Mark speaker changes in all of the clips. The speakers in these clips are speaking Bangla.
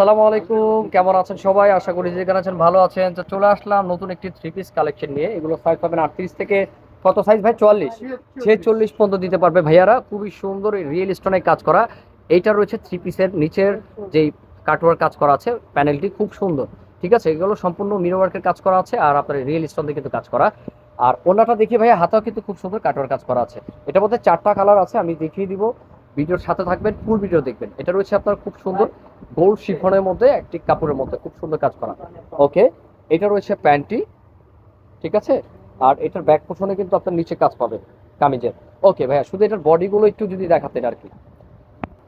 Speaker 1: আসসালামু আলাইকুম। কেমন আছেন সবাই? আশা করি যেখানে আছেন ভালো আছেন। তো চলে আসলাম নতুন একটি থ্রি পিস কালেকশন নিয়ে। এগুলো সাইজ পাবেন আটত্রিশ থেকে কত সাইজ ভাই? চুয়াল্লিশ। ছেচল্লিশ পর্যন্ত দিতে পারবে ভাইয়ারা। খুবই সুন্দর রিয়েল স্টোনে কাজ করা। এইটা রয়েছে থ্রি পিসের নিচের যেই কাটওয়ার কাজ করা আছে প্যানেলটি খুব সুন্দর। ঠিক আছে? এগুলো সম্পূর্ণ মিরো ওয়ার্কের কাজ করা আছে আর আপনার রিয়েল স্টোন দিয়ে কিন্তু কাজ করা। আর ওনাটা দেখি ভাইয়া, হাতাও কিন্তু খুব সুন্দর কাটওয়ার কাজ করা আছে। এটার মধ্যে চারটা কালার আছে, আমি দেখিয়ে দিব। ভিডিওর সাথে থাকবেন ফুল ভিডিও দেখবেন। এটা রয়েছে আপনার খুব সুন্দর গোল্ড শিফনের মধ্যে, একটি কাপড়ের মধ্যে খুব সুন্দর কাজ করা। ওকে এটা রয়েছে প্যান্টটি, ঠিক আছে? আর এটার ব্যাক পোষণে কিন্তু আপনার নিচে কাজ পাবে, কামিজের। ওকে ভাইয়া, শুধু এটার বডিগুলো একটু যদি দেখাতেন আর কি।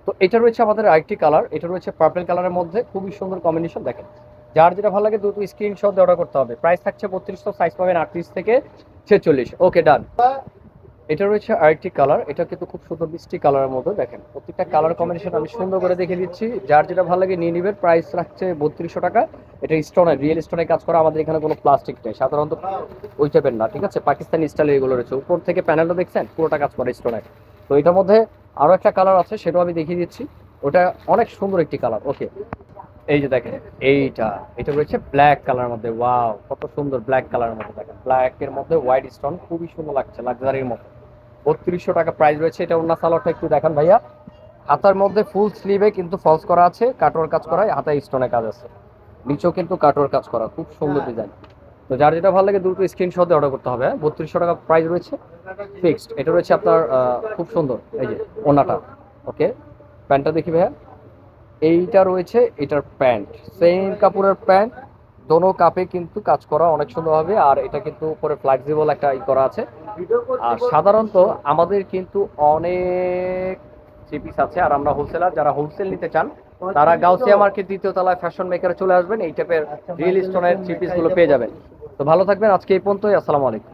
Speaker 1: তো এটা রয়েছে আমাদের আরেকটি কালার এটা রয়েছে পার্পল কালারের মধ্যে, খুবই সুন্দর কম্বিনেশন দেখেন। যার যেটা ভালো লাগে দ্রুত স্ক্রিনশট অর্ডার করতে হবে। প্রাইস থাকছে বত্রিশশো সাইজ পাবেন আটত্রিশ থেকে ছেচল্লিশ। ওকে ডান এটা রয়েছে আরেকটি কালার এটা কিন্তু খুব সুন্দর মিষ্টি কালারের মধ্যে দেখেন। প্রত্যেকটা কালার কম্বিনেশন আমি সুন্দর করে দেখে দিচ্ছি। যার যেটা ভালো লাগে নিয়ে নেবেন প্রাইস রাখছে বত্রিশশো টাকা। এটা স্টোনের রিয়েল স্টোনে কাজ করা আমাদের এখানে কোনো প্লাস্টিক নেই। সাধারণত ওই টাইপের না, ঠিক আছে? পাকিস্তানি স্টাইলের এগুলো রয়েছে। উপর থেকে প্যানেলটা দেখছেন? পুরোটা কাজ করে স্টোনের তো এটার মধ্যে আরও একটা কালার আছে, সেটাও আমি দেখিয়ে দিচ্ছি। ওটা অনেক সুন্দর একটি কালার ওকে এই যে দেখেন এইটা এটা রয়েছে ব্ল্যাক কালার মধ্যে ওয়াও কত সুন্দর ব্ল্যাক কালারের মধ্যে দেখেন। ব্ল্যাক এর মধ্যে হোয়াইট স্টোন খুবই সুন্দর লাগছে লাক্সারির মতো। বত্রিশশো টাকা প্রাইস রয়েছে এটা অন্য সালোয়ারটা একটু দেখান ভাইয়া। হাতার মধ্যে ফুল স্লিভে কিন্তু ফলস করা আছে কাটোয়ার কাজ করা হাতায় স্টোনের কাজ আছে। নিচেও কিন্তু কাটোয়ার কাজ করা খুব সুন্দর ডিজাইন তো যার যেটা ভালো লাগে দুটো স্ক্রিনশটে অর্ডার করতে হবে বত্রিশশো টাকা প্রাইস রয়েছে ফিক্সড এটা রয়েছে আপনার আহ, খুব সুন্দর এই যে ওনাটা ওকে প্যান্টটা দেখি ভাইয়া। এইটা রয়েছে, এটার প্যান্ট। সেম কাপড়ের প্যান্ট, দোনো কাপে কিন্তু কাজ করা অনেক সুন্দর হবে আর এটা কিন্তু উপরে ফ্লেক্সিবল একটা ই করা আছে। আর সাধারণত আমাদের কিন্তু অনেক থ্রি পিস আছে, আর আমরা হোলসেলার যারা হোলসেল নিতে চান, তারা গাউসিয়া মার্কেট দ্বিতীয় তলায় ফ্যাশন মেকারে চলে আসবেন, এই টাইপের রিয়েল স্টোনের থ্রি পিসগুলো পেয়ে যাবেন। তো ভালো থাকবেন, আজকে এই পর্যন্তই, আসসালামু আলাইকুম।